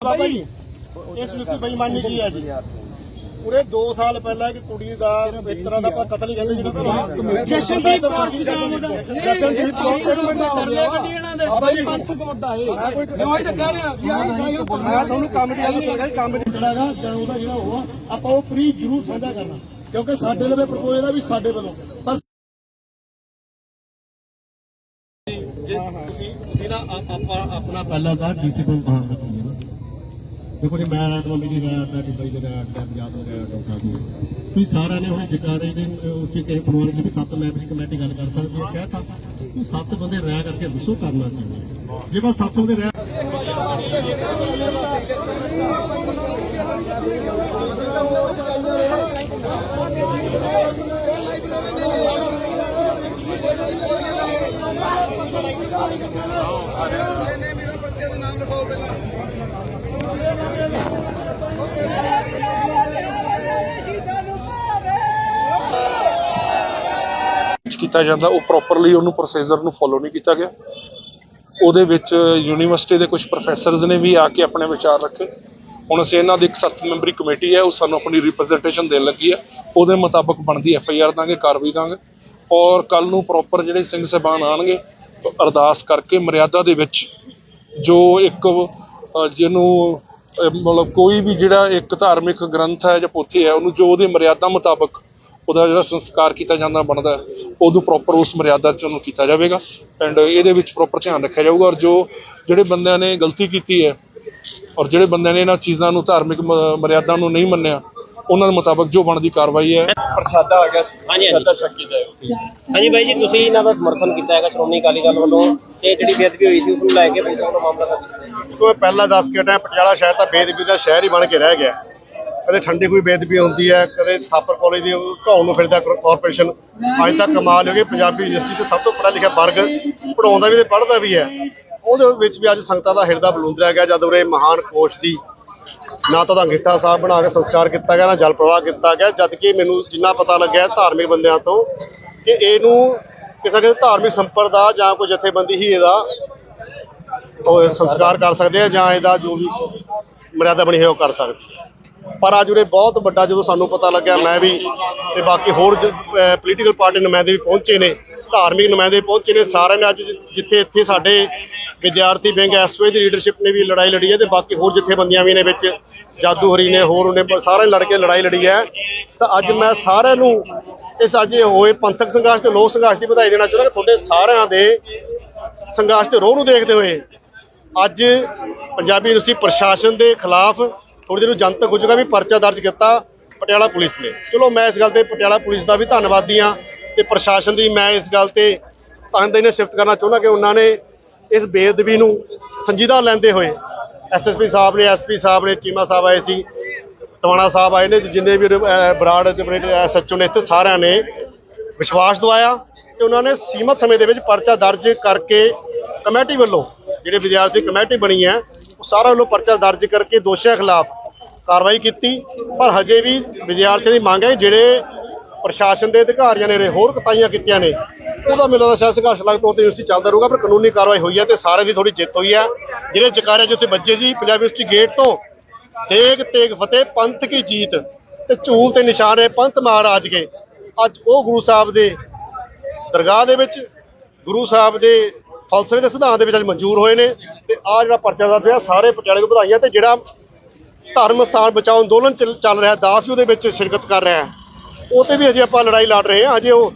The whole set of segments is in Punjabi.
ਬਾਬਾ ਜੀ ਇਸ ਵਿੱਚ ਬੇਈਮਾਨੀ ਕੀ ਹੈ ਜੀ? ਉਰੇ 2 ਸਾਲ ਪਹਿਲਾਂ ਇੱਕ ਕੁੜੀ ਦਾ ਇੱਕ ਤਰ੍ਹਾਂ ਦਾ ਆਪਾਂ ਕਤਲ ਹੀ ਕਹਿੰਦੇ ਜਿਹੜਾ ਜਸ਼ਨਦੀਪ ਕੌਰ ਸੀ ਨਾਮ ਉਹਦਾ ਜਸ਼ਨਦੀਪ ਕੌਰ ਇੱਕ ਮਿੰਟ ਦਾ ਤਰਲੇ ਕੱਢੀ ਇਹਨਾਂ ਦੇ ਬਾਬਾ ਜੀ। ਪੰਥਕ ਮੁੱਦਾ ਹੈ ਮੈਂ ਕੋਈ ਦਵਾਈ ਤਾਂ ਕਹਿ ਰਿਹਾ ਸੀ ਮੈਂ ਤੁਹਾਨੂੰ ਕੰਮ ਦੀ ਗੱਲ ਦੱਸਣਾ ਕੰਮ ਦੀ ਜਿਹੜਾ ਹੈਗਾ ਜਾਂ ਉਹਦਾ ਜਿਹੜਾ ਹੋਆ ਆਪਾਂ ਉਹ ਫ੍ਰੀ ਜ਼ਰੂਰ ਸਾਂਝਾ ਕਰਨਾ। ਕਿਉਂਕਿ ਸਾਡੇ ਲਵੇ ਪ੍ਰਪੋਜ਼ਲ ਹੈ ਵੀ ਸਾਡੇ ਵੱਲੋਂ। ਪਰ ਜੇ ਤੁਸੀਂ ਤੁਸੀਂ ਨਾ ਆਪ- ਆਪਾਂ ਆਪਣਾ ਪਹਿਲਾਂ ਦਾ ਡੀਸੀ ਕੋਲ ਕਹਾਣ ਦੇਖੋ ਜੀ, ਮੈਂ ਰਾਤ ਨੂੰ ਮੇਰੀ ਰਾਤ ਦਾ ਟਿੱਬਾ ਜੀ ਰਾਤ ਦਾ ਪੰਜਾਬ ਦਾ ਰਾਤ ਦਾ ਸਾਹਿਬ ਤੁਸੀਂ ਸਾਰਿਆਂ ਨੇ ਹੁਣ ਜਕਾਰੇ ਦੇ ਉੱਤੇ ਕਿਸੇ ਪ੍ਰਮਾਣ ਲਈ ਸੱਤ ਮੈਂਬਰੀ ਕਮੇਟੀ ਗੱਲ ਕਰ ਸਕਦੀ ਹੈ ਕਹਿਤਾ ਤੁਸੀਂ ਸੱਤ ਬੰਦੇ ਰਹਿ ਕਰਕੇ ਦੱਸੋ ਕਰਨਾ ਕੀ ਹੈ। ਜੇ ਬਸ ਸੱਤ ਬੰਦੇ ਰਹਿ ਕੀਤਾ ਜਾਂਦਾ, ਉਹ ਪ੍ਰੋਪਰਲੀ ਉਹਨੂੰ ਪ੍ਰੋਸੀਜਰ ਨੂੰ ਫੋਲੋ ਨਹੀਂ ਕੀਤਾ ਗਿਆ। ਉਹਦੇ ਵਿੱਚ ਯੂਨੀਵਰਸਿਟੀ ਦੇ ਕੁਝ ਪ੍ਰੋਫੈਸਰਸ ਨੇ ਵੀ ਆ ਕੇ ਆਪਣੇ ਵਿਚਾਰ ਰੱਖੇ। ਹੁਣ ਅਸੀਂ ਇਹਨਾਂ ਦੀ ਇੱਕ ਸੱਤ ਮੈਂਬਰੀ ਕਮੇਟੀ ਹੈ, ਉਹ ਸਾਨੂੰ ਆਪਣੀ ਰਿਪਰੈਜ਼ੈਂਟੇਸ਼ਨ ਦੇਣ ਲੱਗੀ ਹੈ। ਉਹਦੇ ਮੁਤਾਬਕ ਬਣਦੀ ਐਫ ਆਈ ਆਰ ਦਾਂਗੇ, ਕਾਰਵਾਈ ਦਾਂਗੇ। ਔਰ ਕੱਲ ਨੂੰ ਪ੍ਰੋਪਰ ਜਿਹੜੇ ਸਿੰਘ ਸਾਹਿਬਾਨ ਆਣਗੇ, ਅਰਦਾਸ ਕਰਕੇ ਮਰਿਆਦਾ ਦੇ ਵਿੱਚ ਜੋ ਇੱਕ ਜਿਹਨੂੰ ਮਤਲਬ ਕੋਈ ਵੀ ਜਿਹੜਾ ਇੱਕ ਧਾਰਮਿਕ ਗ੍ਰੰਥ ਹੈ ਜਾਂ ਪੋਥੀ ਹੈ ਉਹਨੂੰ ਜੋ ਉਹਦੀ ਮਰਿਆਦਾ ਮੁਤਾਬਕ ਉਹਦਾ ਜਿਹੜਾ ਸੰਸਕਾਰ ਕੀਤਾ ਜਾਂਦਾ ਬਣਦਾ ਹੈ, ਉਦੋਂ ਪ੍ਰੋਪਰ ਉਸ ਮਰਿਆਦਾ 'ਚ ਉਹਨੂੰ ਕੀਤਾ ਜਾਵੇਗਾ ਐਂਡ ਇਹਦੇ ਵਿੱਚ ਪ੍ਰੋਪਰ ਧਿਆਨ ਰੱਖਿਆ ਜਾਊਗਾ ਔਰ ਜੋ ਜਿਹੜੇ ਬੰਦਿਆਂ ਨੇ ਗਲਤੀ ਕੀਤੀ ਹੈ ਔਰ ਜਿਹੜੇ ਬੰਦਿਆਂ ਨੇ ਇਹਨਾਂ ਚੀਜ਼ਾਂ ਨੂੰ ਧਾਰਮਿਕ ਮਰਿਆਦਾ ਨੂੰ ਨਹੀਂ ਮੰਨਿਆ ਉਹਨਾਂ ਦੇ ਮੁਤਾਬਕ ਜੋ ਬਣਦੀ ਕਾਰਵਾਈ ਹੈ। ਪ੍ਰਸ਼ਾਦਾ ਆ ਗਿਆ ਸੀ। ਹਾਂਜੀ, ਹਾਂਜੀ। ਪ੍ਰਸ਼ਾਦਾ ਛਕੀ ਜਾਏਗਾ ਹਾਂਜੀ ਬਾਈ ਜੀ ਤੁਸੀਂ ਇਹਨਾਂ ਦਾ ਸਮਰਥਨ ਕੀਤਾ ਹੈਗਾ ਸ਼੍ਰੋਮਣੀ ਅਕਾਲੀ ਦਲ ਵੱਲੋਂ ਤੇ ਜਿਹੜੀ ਬੇਅਦਬੀ ਹੋਈ ਸੀ ਉਸ ਨੂੰ ਲੈ ਕੇ ਪੁਲਿਸ ਵੱਲੋਂ ਮਾਮਲਾ ਦਰਜ ਕੀਤਾ ਪਹਿਲਾਂ ਦੱਸ ਕੇ ਹਟਿਆ, ਪਟਿਆਲਾ ਸ਼ਹਿਰ ਤਾਂ ਬੇਦਬੀ ਦਾ ਸ਼ਹਿਰ ਹੀ ਬਣ ਕੇ ਰਹਿ ਗਿਆ। ਕਦੇ ਠੰਡੀ ਕੋਈ ਬੇਦਬੀ ਹੁੰਦੀ ਹੈ, ਕਦੇ ਥਾਪਰ ਕਾਲਜ ਦੀ ਢਾਉਣ ਨੂੰ ਫਿਰਦਾ ਕਾਰਪੋਰੇਸ਼ਨ ਅੱਜ ਤੱਕ ਕਮਾਲ ਹੋ ਗਈ, ਪੰਜਾਬੀ ਯੂਨੀਵਰਸਿਟੀ ਤੇ ਸਭ ਤੋਂ ਪੜ੍ਹਾ ਲਿਖਿਆ ਵਰਗ ਪੜਾਉਂਦਾ ਵੀ ਤੇ ਪੜ੍ਹਦਾ ਵੀ ਹੈ। ਉਹਦੇ ਵਿੱਚ ਵੀ ਅੱਜ ਸੰਗਤਾਂ ਦਾ ਹਿਰਦਾ ਬਲੂੰਦਰਿਆ ਗਿਆ, ਜਦ ਉਰੇ ਮਹਾਨ ਕੋਸ਼ ਦੀ ਨਾ ਤਾਂ ਉਹਦਾ ਅੰਗੀਠਾ ਸਾਹਿਬ ਬਣਾ ਕੇ ਸੰਸਕਾਰ ਕੀਤਾ ਗਿਆ, ਨਾ ਜਲ ਪ੍ਰਵਾਹ ਕੀਤਾ ਗਿਆ ਜਦ ਕਿ ਮੈਨੂੰ ਜਿੰਨਾ ਪਤਾ ਲੱਗਿਆ ਧਾਰਮਿਕ ਬੰਦਿਆਂ ਤੋਂ ਕਿ ਇਹਨੂੰ ਕਿਸੇ ਕਿਸੇ ਧਾਰਮਿਕ ਸੰਪਰਦਾ ਜਾਂ ਕੋਈ ਜਥੇਬੰਦੀ ਹੀ ਇਹਦਾ ਉਹ ਸੰਸਕਾਰ ਕਰ ਸਕਦੇ ਆ ਜਾਂ ਇਹਦਾ ਜੋ ਵੀ ਮਰਿਆਦਾ ਬਣੀ ਹੈ ਉਹ ਕਰ ਸਕਦੇ ਪਰ ਅੱਜ ਉਰੇ ਬਹੁਤ ਵੱਡਾ ਜਦੋਂ ਸਾਨੂੰ ਪਤਾ ਲੱਗਿਆ ਮੈਂ ਵੀ ਤੇ ਬਾਕੀ ਹੋਰ ਪੋਲੀਟੀਕਲ ਪਾਰਟੀ ਨੁਮਾਇੰਦੇ ਵੀ ਪਹੁੰਚੇ ਨੇ, ਧਾਰਮਿਕ ਨੁਮਾਇੰਦੇ ਪਹੁੰਚੇ ਨੇ, ਸਾਰਿਆਂ ਨੇ ਅੱਜ ਜਿੱਥੇ ਇੱਥੇ ਸਾਡੇ ਵਿਦਿਆਰਥੀ ਵਿੰਗ ਐਸਓਏ ਦੀ ਲੀਡਰਸ਼ਿਪ ਨੇ ਵੀ ਲੜਾਈ ਲੜੀ ਹੈ ਤੇ ਬਾਕੀ ਹੋਰ ਜਥੇਬੰਦੀਆਂ ਵੀ ਨੇ ਵਿੱਚ, ਜਾਦੂ ਹਰੀ ਨੇ, ਹੋਰ ਉਹਨੇ ਬ- ਸਾਰਿਆਂ ਨੇ ਲੜ ਕੇ ਲੜਾਈ ਲੜੀ ਹੈ। ਤਾਂ ਅੱਜ ਮੈਂ ਸਾਰਿਆਂ ਨੂੰ ਇਸ ਅੱਜ ਹੋਏ ਪੰਥਕ ਸੰਘਰਸ਼ ਤੇ ਲੋਕ ਸੰਘਰਸ਼ ਦੀ ਵਧਾਈ ਦੇਣਾ ਚਾਹੁੰਦਾ ਕਿ ਤੁਹਾਡੇ ਸਾਰਿਆਂ ਦੇ ਸੰਘਰਸ਼ ਤੇ ਰੋਹ ਨੂੰ ਦੇਖਦੇ ਹੋਏ ਅੱਜ ਪੰਜਾਬੀ ਯੂਨੀਵਰਸਿਟੀ ਪ੍ਰਸ਼ਾਸਨ ਦੇ ਖਿਲਾਫ ਥੋੜੀ ਦੇਰ ਨੂੰ ਜਨਤਕ ਹੋ ਚੁੱਕਾ ਵੀ ਪਰਚਾ ਦਰਜ ਕੀਤਾ ਪਟਿਆਲਾ ਪੁਲਿਸ ਨੇ। ਚਲੋ ਮੈਂ ਇਸ ਗੱਲ ਤੇ ਪਟਿਆਲਾ ਪੁਲਿਸ ਦਾ ਵੀ ਧੰਨਵਾਦੀ ਹਾਂ ਤੇ ਪ੍ਰਸ਼ਾਸਨ ਦੀ ਮੈਂ ਇਸ ਗੱਲ ਤੇ ਤਨਦੇਹੀ ਨਾਲ ਸਿਫਤ ਕਰਨਾ ਚਾਹੁੰਦਾ ਕਿ ਉਹਨਾਂ ਨੇ ਇਸ ਬੇਅਦਬੀ ਨੂੰ ਸੰਜੀਦਾ ਲੈਂਦੇ ਹੋਏ ਐਸਐਸਪੀ ਸਾਹਿਬ ਨੇ ਐਸਪੀ ਸਾਹਿਬ ਨੇ ਚੀਮਾ ਸਾਹਿਬ ਆਏ ਸੀ ਟਵਾਣਾ ਸਾਹਿਬ ਆਏ ਨੇ ਜਿੰਨੇ ਵੀ ਅਹ, ਬਰਾੜ ਜਿਹੜੇ ਐਸਐਚਓ ਨੇ ਇੱਥੇ ਸਾਰਿਆਂ ਨੇ ਵਿਸ਼ਵਾਸ ਦਵਾਇਆ ਕਿ ਉਹਨਾਂ ਨੇ ਸੀਮਤ ਸਮੇਂ ਦੇ ਵਿੱਚ ਪਰਚਾ ਦਰਜ ਕਰਕੇ ਕਮੇਟੀ ਵੱਲੋਂ ਜਿਹੜੇ ਵਿਦਿਆਰਥੀ ਕਮੇਟੀ ਬਣੀ ਹੈ, ਉਹ ਸਾਰਾ ਵੱਲੋਂ ਪਰਚਾ ਦਰਜ ਕਰਕੇ ਦੋਸ਼ੀਆਂ ਖਿਲਾਫ ਕਾਰਵਾਈ ਕੀਤੀ। ਪਰ ਹਜੇ ਵੀ ਵਿਦਿਆਰਥੀਆਂ ਦੀ ਮੰਗ ਹੈ ਜਿਹੜੇ ਪ੍ਰਸ਼ਾਸਨ ਦੇ ਅਧਿਕਾਰੀਆਂ ਨੇ ਹੋਰ ਕਤਾਈਆਂ ਕੀਤੀਆਂ ਨੇ, ਉਹਦਾ ਮਿਲਦਾ ਲੱਗਦਾ ਸ਼ਾਇਦ ਸੰਘਰਸ਼ ਲੱਗ ਤੌਰ ਤੇ ਯੂਨੀਵਰਸਿਟੀ ਚੱਲਦਾ ਰਹੂਗਾ, ਪਰ ਕਾਨੂੰਨੀ ਕਾਰਵਾਈ ਹੋਈ ਹੈ ਤੇ ਸਾਰੇ ਦੀ ਥੋੜੀ ਜਿੱਤ ਹੋਈ ਹੈ। ਜਿਹੜੇ ਜਕਾਰੇ ਜਿੱਥੇ ਵੱਜੇ ਸੀ, ਪੰਜਾਬ ਯੂਨੀਵਰਸਿਟੀ ਗੇਟ ਤੋਂ, ਤੇਗ ਤੇਗ ਫਤਿਹ, ਪੰਥ ਕੀ ਜੀਤ ਤੇ ਝੂਲ ਤੇ ਨਿਸ਼ਾਨੇ ਪੰਥ ਮਹਾਰਾਜ ਕੇ। ਅੱਜ ਉਹ ਗੁਰੂ ਸਾਹਿਬ ਦੇ ਦਰਗਾਹ ਦੇ ਵਿੱਚ, ਗੁਰੂ ਸਾਹਿਬ ਦੇ ਫਲਸਫੇ ਦੇ ਸਿਧਾਂਤ ਦੇ ਵਿੱਚ ਅੱਜ ਮਨਜ਼ੂਰ ਹੋਏ ਨੇ ਤੇ ਆ ਜਿਹੜਾ ਪਰਚਾ ਦਰਜ ਹੋਇਆ, ਸਾਰੇ ਪਟਿਆਲੇ ਨੂੰ ਵਧਾਈਆਂ ਤੇ ਜਿਹੜਾ ਧਰਮ ਸਥਾਨ ਬਚਾਓ ਅੰਦੋਲਨ ਚੱਲ ਰਿਹਾ, ਦਾਸ ਵੀ ਉਹਦੇ ਵਿੱਚ ਸ਼ਿਰਕਤ ਕਰ ਰਿਹਾ ਉਹ ਤੇ ਵੀ ਅਜੇ ਆਪਾਂ ਲੜਾਈ ਲੜ ਰਹੇ ਹਾਂ। ਅਜੇ ਉਹ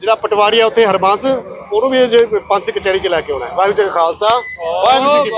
ਜਿਹੜਾ ਪਟਵਾਰੀ ਆ, ਉੱਥੇ ਹਰਬੰਸ, ਉਹਨੂੰ ਵੀ ਅਜੇ ਪੰਥ ਕਚਹਿਰੀ ਚ ਲੈ ਕੇ ਆਉਣਾ ਵਾਹਿਗੁਰੂ ਜੀ ਕਾ ਖਾਲਸਾ, ਵਾਹਿਗੁਰੂ ਜੀ ਕੀ